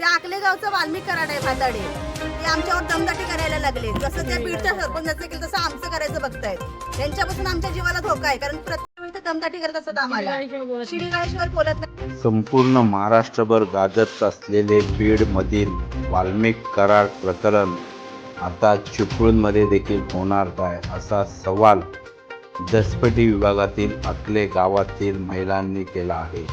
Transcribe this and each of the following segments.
ते आकलेगावचं वाल्मिक कराड आहे भाताडे. ते आमच्यावर दमदाटी करायला लागले. जसं त्या बीडच्या सरपंचाचं केलं तसं आमचं करायचं बघतायत. त्यांच्यापासून आमच्या जीवाला धोका आहे. कारण प्रत्येक वेळी ते दमदाटी करत असतात आम्हाला. शिवीगाळ्याशिवाय बोलत नाही. संपूर्ण महाराष्ट्रभर गाजत असलेले बीडमधील वाल्मिक करार प्रकरण आता चिपळूणमध्ये देखील होणार काय असा सवाल दसपटी विभागातील अकले गावातील महिलांनी केला आहे.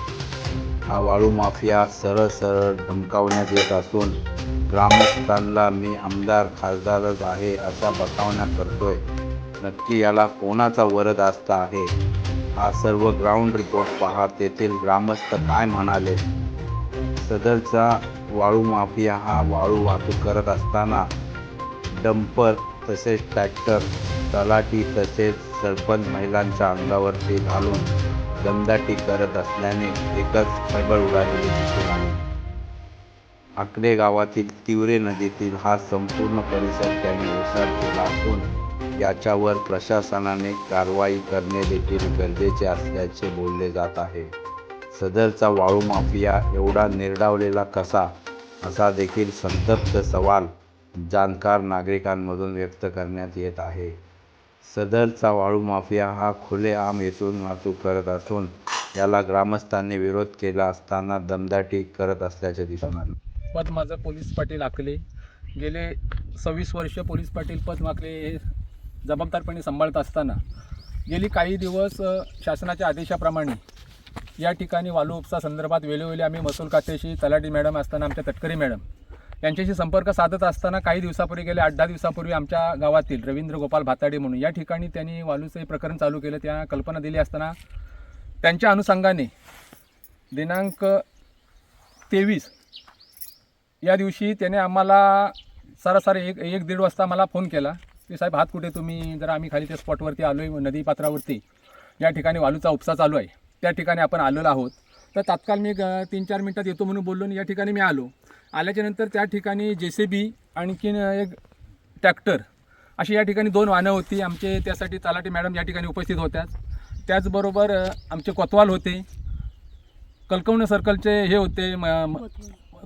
हा वाळू माफिया सरळ सरळ धमकावण्यात येत असून ग्रामस्थांना मी आमदार खासदारच आहे अशा बतावण्या करतोय. नक्की याला कोणाचा वरद असता आहे? हा सर्व ग्राउंड रिपोर्ट पहा तेथील ग्रामस्थ काय म्हणाले? सदरचा वाळू माफिया हा वाळू वाहतूक करत असताना डंपर तसेच ट्रॅक्टर तलाठी तसेच सरपंच महिलांच्या अंगावरती घालून दमदाटी करत असल्याने एकच खळबळ उडालेली दिसून आली आकडे गावातील तिवरे नदीतील हा संपूर्ण परिसर त्यांनी ओसाड केला असून याच्यावर प्रशासनाने कारवाई करणे देखील गरजेचे असल्याचे बोलले जात आहे. सदरचा वाळू माफिया एवढा निर्डावलेला कसा? असा देखील संतप्त सवाल जाणकार नागरिकांमधून व्यक्त करण्यात येत आहे. सदरचा वाळू माफिया हा खुलेआम येथून वाहतूक करत असून याला ग्रामस्थांनी विरोध केला असताना दमदाटी करत असल्याचे दिसून आले. पद माझं पोलीस पाटील आखले गेले सव्वीस वर्ष पोलीस पाटील पद माकले हे जबाबदारपणे सांभाळत असताना गेली काही दिवस शासनाच्या आदेशाप्रमाणे या ठिकाणी वालू उपसा संदर्भात वेळोवेळी आम्ही महसूल खात्याशी तलाठी मॅडम असताना आमच्या तटकरी मॅडम यांच्याशी संपर्क साधत असताना काही दिवसापूर्वी गेले आठ दहा दिवसापूर्वी आमच्या गावातील रवींद्र गोपाल भाताडे म्हणून. या ठिकाणी त्यांनी वालूचं हे प्रकरण चालू केलं त्या कल्पना दिली असताना त्यांच्या अनुषंगाने दिनांक तेवीस या दिवशी त्याने आम्हाला सरासरी एक एक दीड वाजता मला फोन केला की साहेब हात कुठे तुम्ही? जरा आम्ही खाली त्या स्पॉटवरती आलो आहे नदी पात्रावरती या ठिकाणी वालूचा उपसा चालू आहे. त्या ठिकाणी आपण आलेलो आहोत. तर तात्काळ मी तीन चार मिनटात येतो म्हणून बोललो आणि या ठिकाणी मी आलो. आल्याच्यानंतर त्या ठिकाणी जे सी बी आणखीन एक ट्रॅक्टर अशी या ठिकाणी दोन वाहनं होती. आमचे त्यासाठी तलाठी मॅडम या ठिकाणी उपस्थित होत्या त्याचबरोबर आमचे कोतवाल होते. कलकवणे सर्कलचे हे होते. म- म-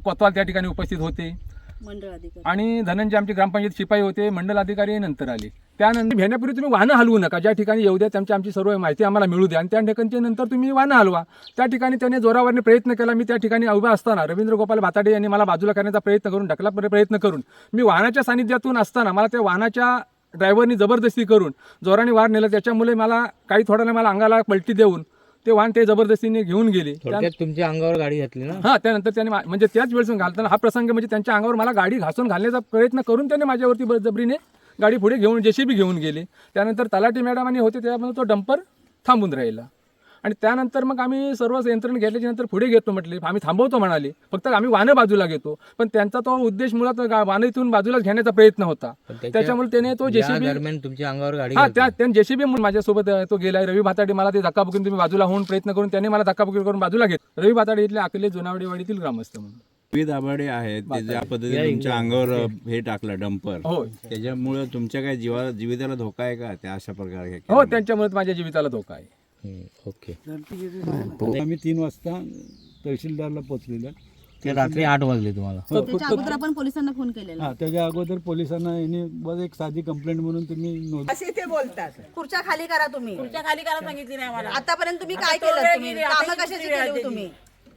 कोतवाल त्या ठिकाणी उपस्थित होते. मंडळ अधिकारी. आणि धनंजय आमचे ग्रामपंचायत शिपाई होते मंडल अधिकारी नंतर आले. त्यानंतर भेण्यापूर्वी तुम्ही वाहनं हलवू नका. ज्या ठिकाणी येऊ द्या त्यांची आमची सर्व माहिती आम्हाला मिळू द्या. आणि त्या ठिकाणच्या नंतर तुम्ही वाहनं हलवा. त्या ठिकाणी त्याने जोरावरने प्रयत्न केला. मी त्या ठिकाणी उभा असताना रवींद्र गोपाल भाताडे यांनी मला बाजूला करण्याचा प्रयत्न करून ढकला प्रयत्न करून मी वाहनाच्या सानिध्यातून असताना मला त्या वाहनाच्या ड्रायव्हरनी जबरदस्ती करून जोराने वार नेलं. त्याच्यामुळे मला काही थोड्याने मला अंगाला पलटी देऊन ते वाहन ते जबरदस्तीने घेऊन गेले. त्या- थोडक्यात तुमच्या अंगावर गाडी घातली ना? हा त्यानंतर त्याने मा- म्हणजे त्याच वेळेस घालताना हा प्रसंग म्हणजे त्यांच्या अंगावर मला गाडी घासून घालण्याचा प्रयत्न करून त्याने माझ्यावरती बळजबरीने गाडी पुढे घेऊन जेसीबी घेऊन गेले. त्यानंतर तलाठी मॅडम आणि होते त्यामध्ये तो डंपर थांबून राहिला. आणि त्यानंतर मग आम्ही सर्व यंत्रणा घेतल्याच्या नंतर पुढे घेतो म्हटले. आम्ही थांबवतो म्हणाले. फक्त आम्ही वाहनं बाजूला घेतो. पण त्यांचा तो उद्देश मुळात वाहनं इथून बाजूलाच घेण्याचा प्रयत्न होता. त्याच्यामुळे त्याने तो जेसीबी दरम्यान तुमच्या अंगावर गाडी हा. त्या त्याने जेसीबी म्हणून माझ्यासोबत तो गेलाय. रवी भाताडे मला ते धक्काबुकीने तुम्ही बाजूला होऊन प्रयत्न करून त्याने मला धक्काबुकी करून बाजूला घेत रवी भाताडे इथले अकले जुनावडेवाडीतील ग्रामस्थ म्हणून. विविध आभाडे आहेत. ते ज्या पद्धतीने तुमच्या अंगावर हे टाकलं डंपर. हो. त्याच्यामुळे तुमच्या काय जीवाला जीविताला धोका आहे का? त्या अशा प्रकारे हो त्यांच्यामुळे माझ्या जीविताला धोका आहे. ओके. आम्ही तीन वाजता तहसीलदारला पोचलेलो. ते रात्री आठ वाजले तुम्हाला. त्याच्या अगोदर आपण पोलिसांना फोन केलेला. हा त्याच्या अगोदर पोलिसांना यांनी बस एक साधी कंप्लेंट म्हणून तुम्ही नोंद असे ते बोलतात. खुर्च्या खाली करा तुम्ही. तुमच्या खाली करा सांगितली नाही मला आतापर्यंत तुम्ही काय तो केलं वेळ गेली, आता कामं ही कशाची दुसरी वेळ केली हो आली. तुम्ही?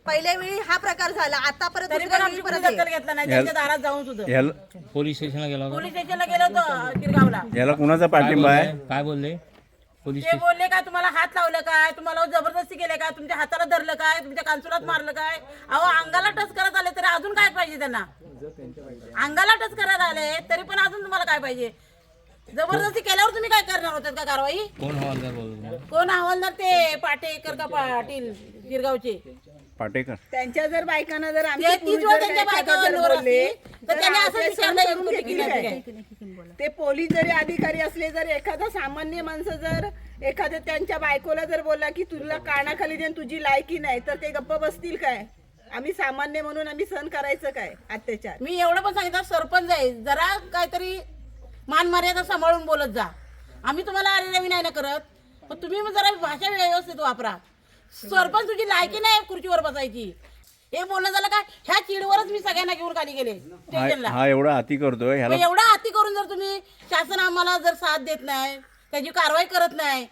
पहिल्या वेळी हा प्रकार झाला आता परत तरी पण दुसऱ्या आमची वेळी कुणी परत दखल हे. घेतला नाही त्यांच्या दारात जाऊन सुद्धा. पोलीस स्टेशनला गेला होता पोलीस स्टेशनला गेलो होतो किरगावला. ह्याला कुणाचा पाठिंबा आहे? काय बोलले? पोलीस ते बोलले काय तुम्हाला हात लावलं काय? तुम्हाला जबरदस्ती केले काय? तुमच्या हाताला धरलं काय? तुमच्या कांचुलात मारलं काय? अहो अंगाला टच करत आले तरी अजून काय पाहिजे त्यांना? अंगाला टच करत आले तरी पण अजून तुम्हाला काय पाहिजे? जबरदस्ती केल्यावर तुम्ही काय करणार होतात का कारवाई? कोण हवालदार बोलतो कोण हवालदार? ते पाटेकर का पाटील गिरगावचे. पाटेकर. त्यांच्या जर बायकांना जर ते आमचे तीच पुरुष वेळ जर त्यांच्या बायकांवर बोलले, तर त्याने असं विचारलं? ते पोलीस जरी अधिकारी असले जर एखादा सामान्य माणसं जर एखाद्या त्यांच्या बायकोला जर बोलला की तुला कानाखाली देऊन तुझी लायकी नाही तर ते गप्प बसतील काय? आम्ही सामान्य म्हणून आम्ही सहन करायचं काय अत्याचार? मी एवढं पण सांगितलं सरपंच आहे जरा काहीतरी मान मर्यादा सांभाळून बोलत जा. आम्ही तुम्हाला अरे नाही ना करत पण तुम्ही मग जरा भाषा व्यवस्थित वापरा. सरपंच तुझी लायकी नाही खुर्चीवर बसायची. हे बोलणं झालं काय? ह्या चिडवरच मी सगळ्यांना घेऊन खाली गेले. स्टेशनला हा एवढा अति करतोय ह्याला. मग एवढा हाती करून जर तुम्ही शासन आम्हाला जर साथ देत नाही त्याची कारवाई करत नाही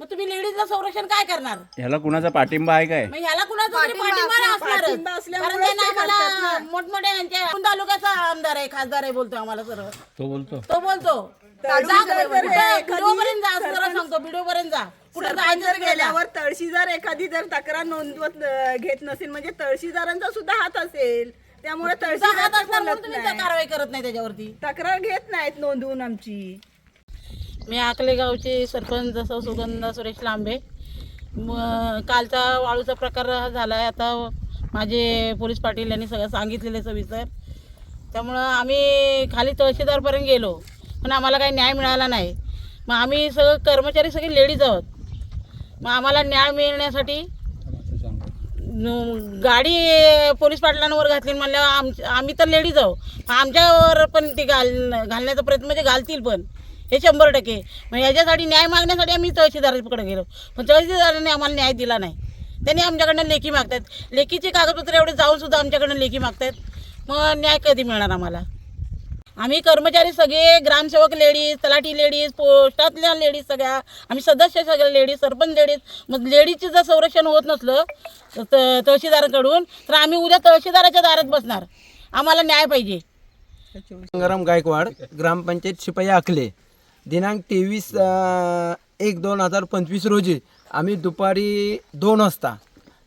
मग तुम्ही लेडीजला संरक्षण काय करणार? ह्याला कुणाचा पाठिंबा आहे काय? मग ह्याला कुणाचा तरी पाठिंबा पाठिंबा असल्या- पाठिंबा असणारच असल्यामुळेच कारण त्यांना ते करतात आम्हाला ना. मोठमोठ्या यांच्या आपण तालुक्याचा आमदार आहे खासदार आहे बोलतो आम्हाला सर्व. तो बोलतो. तो बोलतो. जा व्हिडिओ पर्यंत सांगतो व्हिडिओ पर्यंत जा. जायचं जर. गेल्यावर तळशी जर एखादी जर तक्रार नोंदवत घेत नसेल म्हणजे तळशीदारांचा सुद्धा हात असेल त्यामुळे तुमचा हात तळशीदार असणार म्हणून तुम्ही नाही. कारवाई करत नाही त्याच्यावरती? तक्रार घेत नाहीत नोंदवून आमची. मी आकले गावचे सरपंच जसं सुगंधा सुरेश लांबे. म- कालचा वाळूचा प्रकार झाला आहे आता माझे पोलीस पाटील यांनी सगळं सांगितलेलं सविस्तर. त्यामुळं आम्ही खाली तहसीलदारपर्यंत गेलो पण आम्हाला काही न्याय मिळाला नाही. मग आम्ही सगळं कर्मचारी सगळे लेडीज आहोत. मग आम्हाला न्याय मिळण्यासाठी न- गाडी पोलीस पाटलांवर घातली म्हणल्यावर आम आम्ही तर लेडीज आहो. आमच्यावर पण ती घाल घालण्याचा प्रयत्न म्हणजे घालतील पण. हे शंभर टक्के. मग याच्यासाठी न्याय मागण्यासाठी आम्ही तहसीलदाराकडे गेलो. पण तहसीलदाराने आम्हाला न्याय दिला नाही. त्यांनी आमच्याकडनं लेखी मागतात लेखीचे कागदपत्र एवढे जाऊनसुद्धा आमच्याकडनं लेखी मागतात मग न्याय कधी मिळणार आम्हाला? आम्ही कर्मचारी सगळे ग्रामसेवक लेडीज तलाठी लेडीज पोस्टातल्या लेडीज सगळ्या आम्ही सदस्य सगळ्या लेडीज सरपंच लेडीज मग लेडीजचं जर संरक्षण होत नसलं त- तहसीलदाराकडून तर आम्ही उद्या तहसीलदाराच्या दारात बसणार. आम्हाला न्याय पाहिजे. गंगाराम गायकवाड ग्रामपंचायत शिपाई आखले. दिनांक तेवीस एक दोन हजार पंचवीस रोजी आम्ही दुपारी दोन वाजता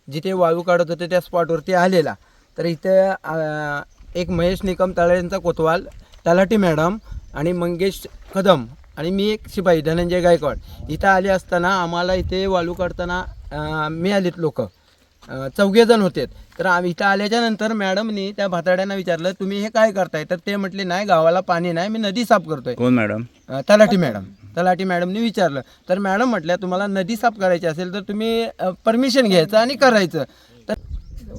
जिथे वाळू काढत होते त्या स्पॉटवरती आलेला. तर इथे एक महेश निकम तळेंचा कोतवाल तलाठी मॅडम आणि मंगेश कदम आणि मी एक शिपाई धनंजय गायकवाड. इथं आले असताना आम्हाला इथे वाळू काढताना मिळालीत लोक. चौघे जण होते. तर आम्ही इथं आल्याच्यानंतर मॅडमनी त्या भाताड्यांना विचारलं तुम्ही हे काय करताय? तर ते म्हटले नाही गावाला पाणी नाही मी नदी साफ करतोय. कोण मॅडम? तलाठी मॅडम. तलाठी मॅडमनी विचारलं. तर मॅडम म्हटल्या तुम्हाला नदी साफ करायची असेल तर तुम्ही परमिशन घ्यायचं आणि करायचं.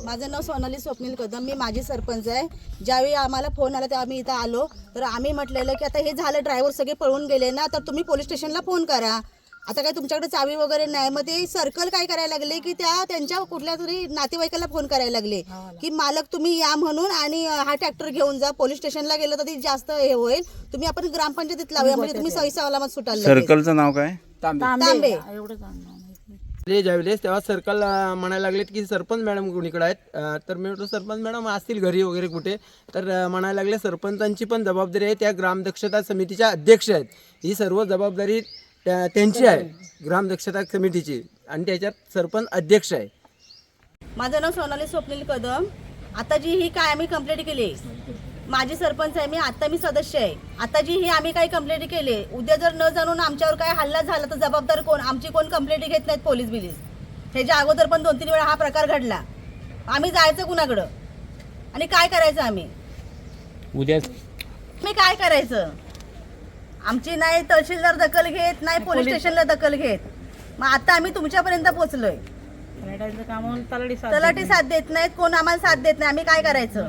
माझं नाव सोनाली स्वप्नील कदम. मी माजी सरपंच आहे. ज्यावेळी आम्हाला फोन आला तेव्हा आम्ही इथं आलो. तर आम्ही म्हटलेलं की आता हे झालं ड्रायव्हर सगळे पळून गेले ना तर तुम्ही पोलीस स्टेशनला फोन करा. आता काय तुमच्याकडे चावी वगैरे नाही. मग ते सर्कल काय करायला लागले की त्या त्यांच्या कुठल्या तरी नातेवाईकाला फोन करायला लागले की मालक तुम्ही या म्हणून आणि हा ट्रॅक्टर घेऊन जा. पोलीस स्टेशनला गेलं तर ते जास्त हे होईल. तुम्ही आपण ग्रामपंचायतीत लावूया. म्हणजे तुम्ही सही सलामत सुटाल. सर्कलचं नाव काय? तांबे. एवढं ते ज्यावेळेस तेव्हा सर्कल म्हणायला लागलेत की सरपंच मॅडम कुणीकडे आहेत? तर मी म्हटलं सरपंच मॅडम असतील घरी वगैरे कुठे? तर म्हणायला लागले सरपंचांची पण जबाबदारी आहे त्या ग्रामदक्षता समितीच्या अध्यक्ष आहेत. ही सर्व जबाबदारी त्या- त्यांची आहे ग्रामदक्षता समितीची. आणि त्याच्यात सरपंच अध्यक्ष आहे. माझं नाव सोनाली स्वप्नील कदम. आता जी ही काय आम्ही कंप्लेंट केली माझी सरपंच आहे मी आता मी सदस्य आहे. आता जी ही आम्ही काही कंप्लेंट केली उद्या जर न जाणून आमच्यावर काय हल्ला झाला तर जबाबदार कोण? आमची कोण कंप्लेंट घेत नाहीत पोलीस बिलीस? ह्याच्या अगोदर पण दोन तीन वेळा हा प्रकार घडला. आम्ही जायचं कुणाकडं? आणि काय करायचं आम्ही? उद्या मी काय करायचं? आमची नाही तहसीलदार दखल घेत नाही पोलीस स्टेशनला दखल घेत. मग आता आम्ही तुमच्यापर्यंत पोहोचलोय. तलाठी साथ तलाठी साथ देत नाहीत कोण आम्हाला साथ देत नाही. आम्ही काय करायचं?